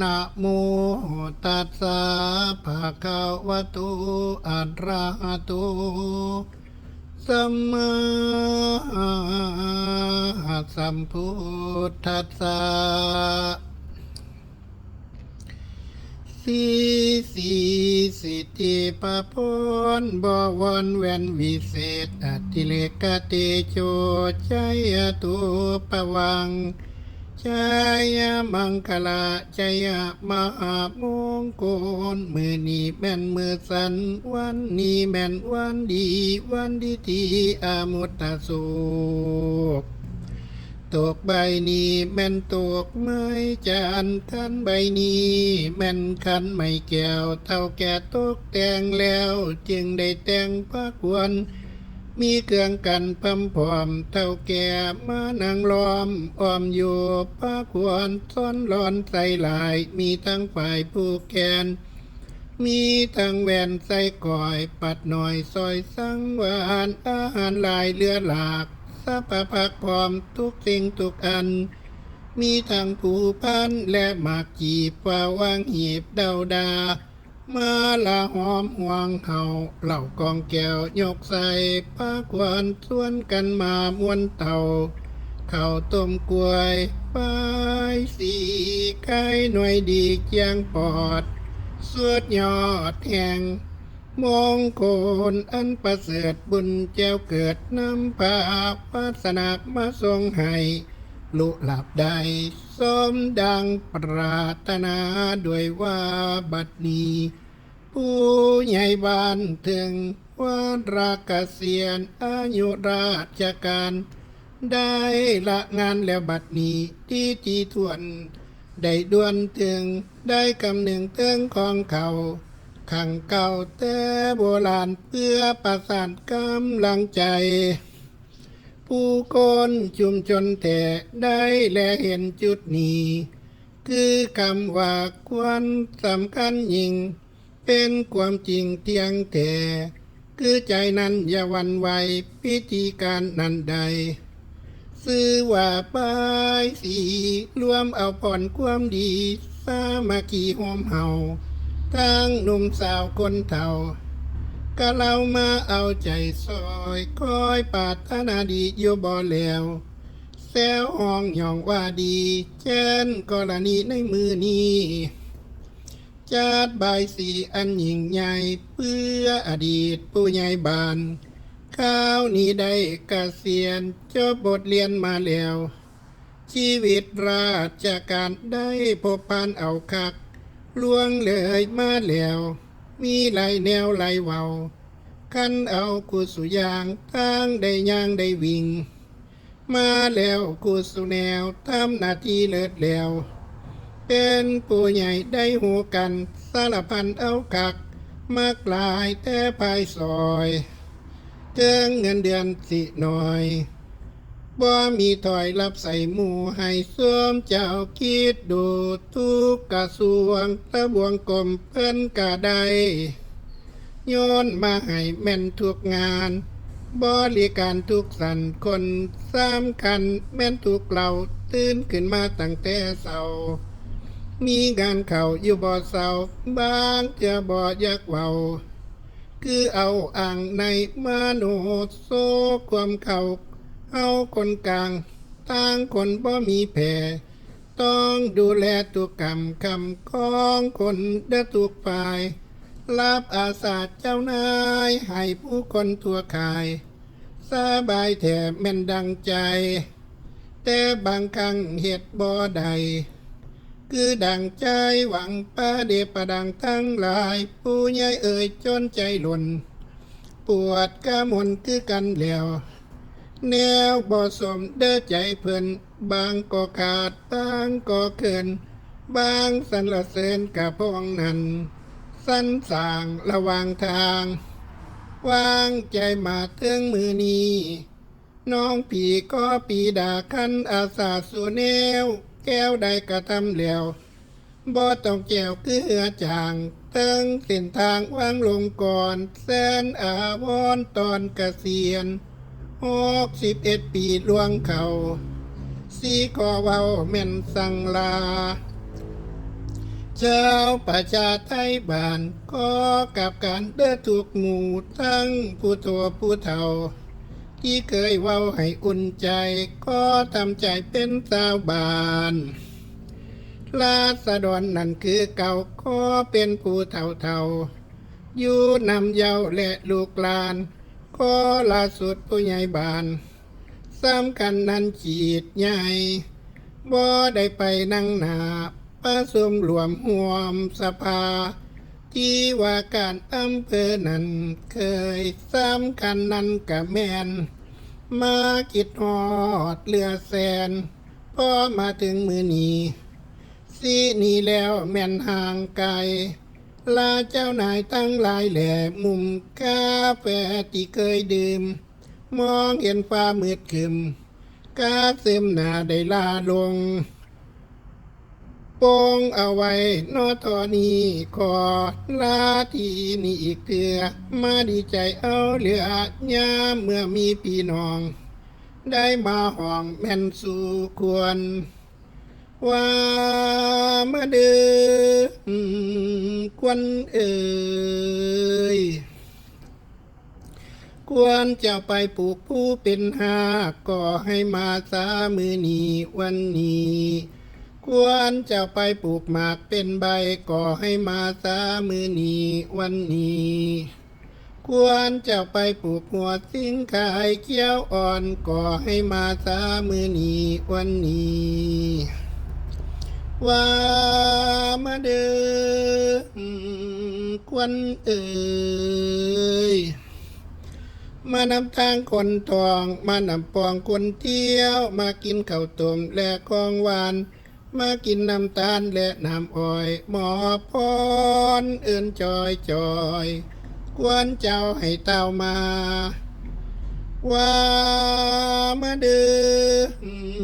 นะโมตัสสะภะคะวะโตอะระหะโตสัมมาสัมพุทธัสสะสีสีสิทิปะพรบวรแวนวิเศษอติเลกเตโชชัยตุปวัง ชายมังคลาชยมหามงคลมือนี้แม่นมือสันวันนี้แม่นวันดี วันดีทีอามุตตะสุขตกใบนี้แม่นตกไม้จานคันใบนี้แม่นคันไม่แก้วเท่าแก่ตกแต่งแล้ว จึงได้แต่งพระควร มีเครื่องกันพำพอมเท่าแก่มานั่งล้อมอ้อมอยู่พระควรซ้อนร้อนใส่หลาย มีทั้งฝ่ายผู้แกน มีทั้งแวนใส่ก่อย ปัดหน่อยซอยสังวานอาหารลายเรือหลากสัพพะพักพร้อมทุกสิ่งทุกอัน มีทั้งผู้พันและหมากจีบว่าวางหีบเดาดา มาละหอมห่วงเฮาเหล่ากองแก้วยกใส่ปาควันชวนกันมามวนเต่าข้าวต้มกล้วยปายสีไก่หน่วยดีเกียงปอด สวดยอดแห่งมงคลอันประเสริฐบุญแจ้วเกิดน้ำพาวาสนามาทรงให้ ลุหลับได้สมดังปรารถนาด้วยว่าบัดนี้ ผู้ใหญ่บ้านถึงว่าราเกษียณอายุราชการ ได้ละงานแล้วบัดนี้ที่จีทวน ได้ด่วนถึงได้กำหนึ่งเตืองของเขาขังเก่าแต่โบราณเพื่อประสานกำลังใจ ผู้คนชุมชนแต่ได้แลเห็นจุดนี้ คือคำว่าควรสำคัญยิ่ง เป็นความจริงเที่ยงแต่คือใจนั้นอย่าวันไหวพิธีการนั้นใด ซื้อว่าปายสีรวมเอาผ่อนความดีสามาคีโฮมเฮาทั้งหนุ่มสาวคนเฒ่า ก็เรามาเอาใจซอยคอยปารถนาดีอยู่บ่แล้วแซวห้องย่องว่าดีเช่นกรณีในมือนี้จัดบายสีอันยิ่งใหญ่เพื่ออดีตผู้ใหญ่บ้านข้าวนี้ได้เกษียณจบบทเรียนมาแล้ว ชีวิตราชการได้พบผ่านเอาคักล่วงเลยมาแล้ว มีหลายแนวหลายเว้าคันเอากุสุยางทางได้ย่างได้วิ่ง มาแล้วกุสุแนวทำหน้าที่เลิศแล้ว เป็นผู้ใหญ่ได้หูกันสารพันเอาคัก มากลายแต่ภายซอยเทิงเงินเดือนสิหน่อย บ่มีถอยรับใส่หมู่ให้สวมเจ้าคิดดูทุกกระทรวงตะบวงกลมเพิ่นกะได้โยนมาให้แม่นทุกงาน บริการทุกสันคนสำคัญแม่นทุกเราตื่นขึ้นมาตั้งแต่เสามีงานเข่าอยู่บ่เศร้าบางจะบ่อยากเว้าคือเอาอ่างในมาโนโซความเข่า เอาคนกลางต่างคนบ่มีแผ่ต้องดูแลตัวกรรมคำของคนเด้อทุกฝ่ายรับอาสาเจ้านาย ให้ผู้คนทั่วคาย สบายแถมแม่นดังใจ แต่บางครั้งเหตุบ่ใด คือดังใจหวังป้าเดประดังทั้งหลาย ผู้ใหญ่เอ่ยจนใจหล่น ปวดกระมนคือกันแล้ว แนวบ่สมเด้อใจเพิ่นบางก็ขาดบางก็เกิน บางสรรเสริญกับพองนัน สั้นสางระวางทาง วางใจมาถึงมือนี้ น้องผีก็ปีดาคันอาสาสูแนว แก้วใดกระทำแล้วบ่ต้องแจวคือเหือจางเติงเส้นทางวางลงก่อน แสนอาวรตอนเกษียณ หกสิบเอ็ดปีล่วงเขาสีขอเว้าแม่นสังลา เจ้าประชาไทยบ้านก็กับการเด้อถูกหมู่ทั้งผู้โทผู้เฒ่า ที่เคยเว้าให้อุ่นใจ ก็ทำใจเป็นสาวบานลาสะดอนนั่นคือเก่าก็เป็นผู้เฒ่าเฒ่าอยู่นำเยาและลูกหลาน ก็ล่าสุดผู้ใหญ่บ้านสำคัญนั้นขีดใหญ่บ่ได้ไปนั่งหนาประสุมรวมห่วมสภา ที่ว่าการอำเภอนั้นเคยสำคัญนั้นกับแมน มากิดหอดเรือแสนพอมาถึงมือนี้สีนี้แล้วแม่นห่างไกล ลาเจ้านายตั้งหลายแหล่มุมกาแฟที่เคยดื่ม มองเห็นฟ้ามืดคึมกาเสมหนาได้ลาลงโปงเอาไว้นอทอนี้ขอลาทีนี้อีกเถือ มาดีใจเอาเหลือยามเมื่อมีพี่น้อง ได้มาห้องแม่นสู่ควร ว่ามาเดือ ควันเอ่ยควรจะไปปลูกผู้เป็นหากก็ให้มาสามือนีวันนี้ ควรจะไปปลูกหมากเป็นใบก็ให้มาสามือนีวันนี้ควรจะไปปลูกหัวสิงขายเขี้ยวอ่อนก็ให้มาสามือนีวันนี้ ว่ามาเดินควันเอ่ยมานำทางคนทอง มานำปองคนเที่ยว มากินข้าวต้มและของหวาน มากินน้ำตาลและน้ำอ้อยหมอพรเอื่นจอยจอยกวนเจ้าให้เต้ามา ว่ามาเดิน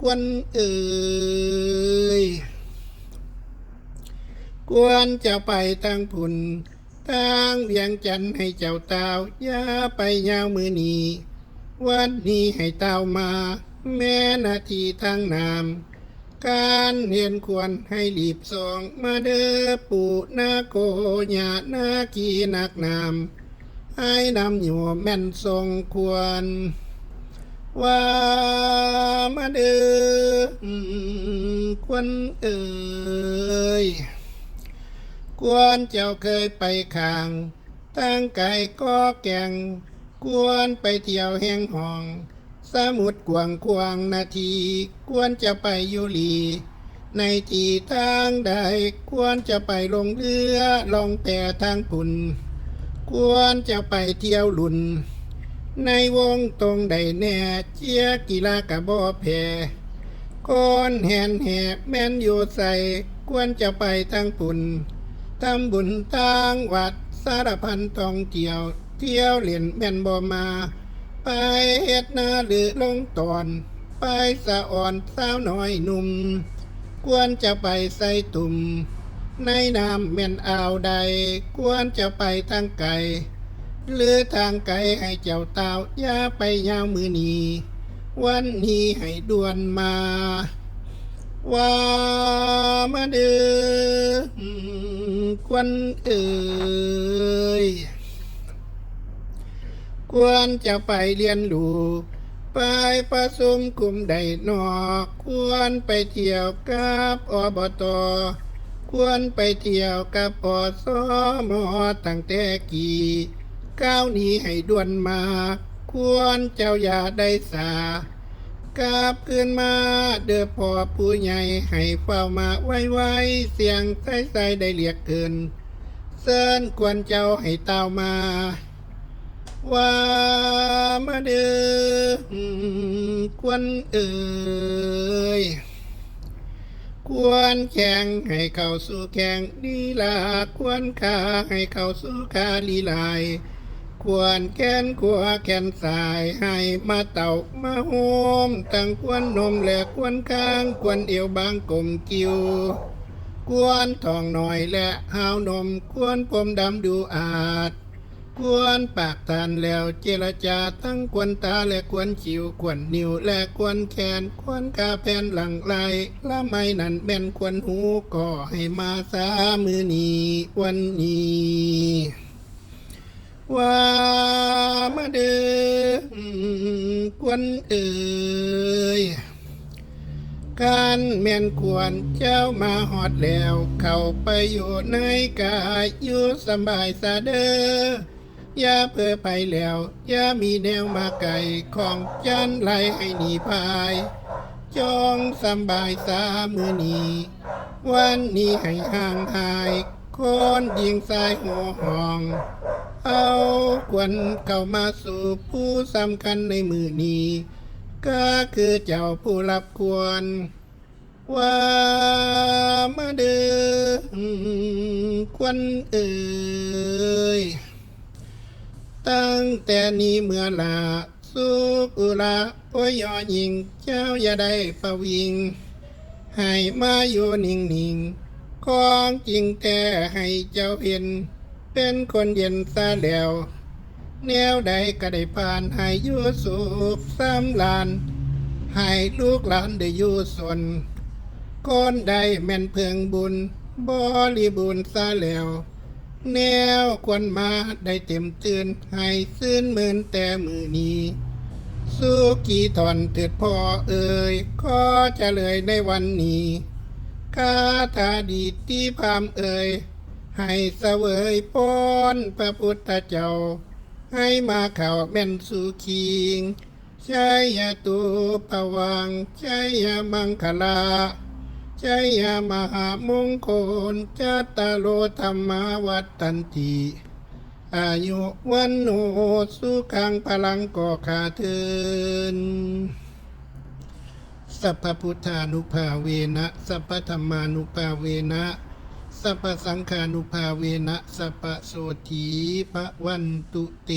กวนเอ่ยควรจะไปทางผุนทางเวียงจันทน์ให้เจ้าเต้าอย่าไปยาวมือนีวันนี้ให้เต้ามา แม่นาทีทางนามการเห็นควรให้รีบส่องมาเด้อปู่นาโกญานากีนักนามให้นำอยู่แม่นทรงควร ว่ามาเด้อควรเอ่ยควรเจ้าเคยไปข้างตั้งไก่ก็แกงควรไปเที่ยวแห่งห้อง สมุดกวางควางนาที ควรจะไปยุลี ในที่ทางใด ควรจะไปลงเรือลองแพทางปุ่น ควรจะไปเที่ยวหลุน ในวงตรงใดแน่เชียกีฬากะบ่แพ้ก้อนแหนแหบแม่นอยู่ใส่ควรจะไปทางปุ่นทำบุญทางวัดสารพันทองเที่ยว เที่ยวเล่นแม่นบ่มา ไปเฮ็ดนาหรือลงตอน ไปสะอ่อนสาวน้อยหนุ่ม ควรจะไปใส่ตุ่ม ในน้ำแม่นอ่าวใด ควรจะไปทางไกล หรือทางไกลให้เจ้าเต้าอย่าไปยาวมือนีวันนี้ให้ด่วนมา ว่ามาเดินควันเอ่ยควรจะไปเรียนรู้ไปประสมกลุ่มใดนอกควรไปเที่ยวกับอบต ควรไปเที่ยวกับปอสมตั้งแต่กี่ ก้าวนี้ให้ด่วนมา ควรเจ้าอย่าได้สากลับคืนมาเด้อพ่อผู้ใหญ่ให้เฝ้ามาไว้ไว้เสียงใส่ใส่ได้เรียกเกินเซินควรเจ้าให้เต้ามา ว่ามาเด้อควรเอ่ยควรแข่งให้เข้าสู่แข่งลีลา ควรขาให้เข้าสู่ขาลีลาย ควรแกนขัวแขนสายให้มาเต่ามาโฮมตั้งควรนมและควรค้างควรเอวบางกลมกิวกวนทองหน่อยและหาวนมกวนผมดำดูอาจกวนปากทานแล้วเจรจาทั้งกวนตาและกวนคิวกวนนิ้วและกวนแขนกวนกาแพนหลังไหลละไม่นั่นแม่นกวนหูก็ให้มาสามือนี้วันนี้ ว่ามาเด้อกวนเอ่ยการแม่นควรเจ้ามาหอดแล้ว เข้าไปอยู่ในกายอยู่สบายสะเด้อย่าเพื่อไปแล้ว อย่ามีแนวมาไก่ของจันไหลให้หนีพายจองสบายสามือนีวันนี้ให้ห่างหาย คนยิงสายหัวห้อง เอาควันเข้ามาสู่ผู้สำคัญในมือนี้ ก็คือเจ้าผู้รับควร ว่ามาเดินควันเอ่ยตั้งแต่นี้เมื่อลาสุกุระโอยยอหญิง เจ้าอย่าได้ประวิง ให้มาอยู่นิ่งๆของจริงแต่ให้เจ้าเห็น เป็นคนเย็นซาแล้ว แนวใดก็ได้ผ่านให้อยู่สุขสำลานให้ลูกหลานได้อยู่สนคนใดแม่นเพิงบุญบริบูรณ์ซาแล้ว แนวควรมาได้เต็มตื่นให้ซื่นเหมือนแต่มือนี้สุกีถอนเถิดพ่อเอ่ยขอจะเลยในวันนี้คาถาดีที่พามเอ่ย ให้เสวยพรพระพุทธเจ้า ให้มาเข่าแม่นสุขีงชัยตุปวังชัยมังคลาชัยมหามงคลจัตตาโลธรรมาวัตตันติอายุวันโนสุขังพลังก่อขาเทินสัพพุทธานุภาเวนะ สัพพธรรมานุภาเวนะ สัพพสังขานุภาเวนะสัพพโสธีพระวันตุเต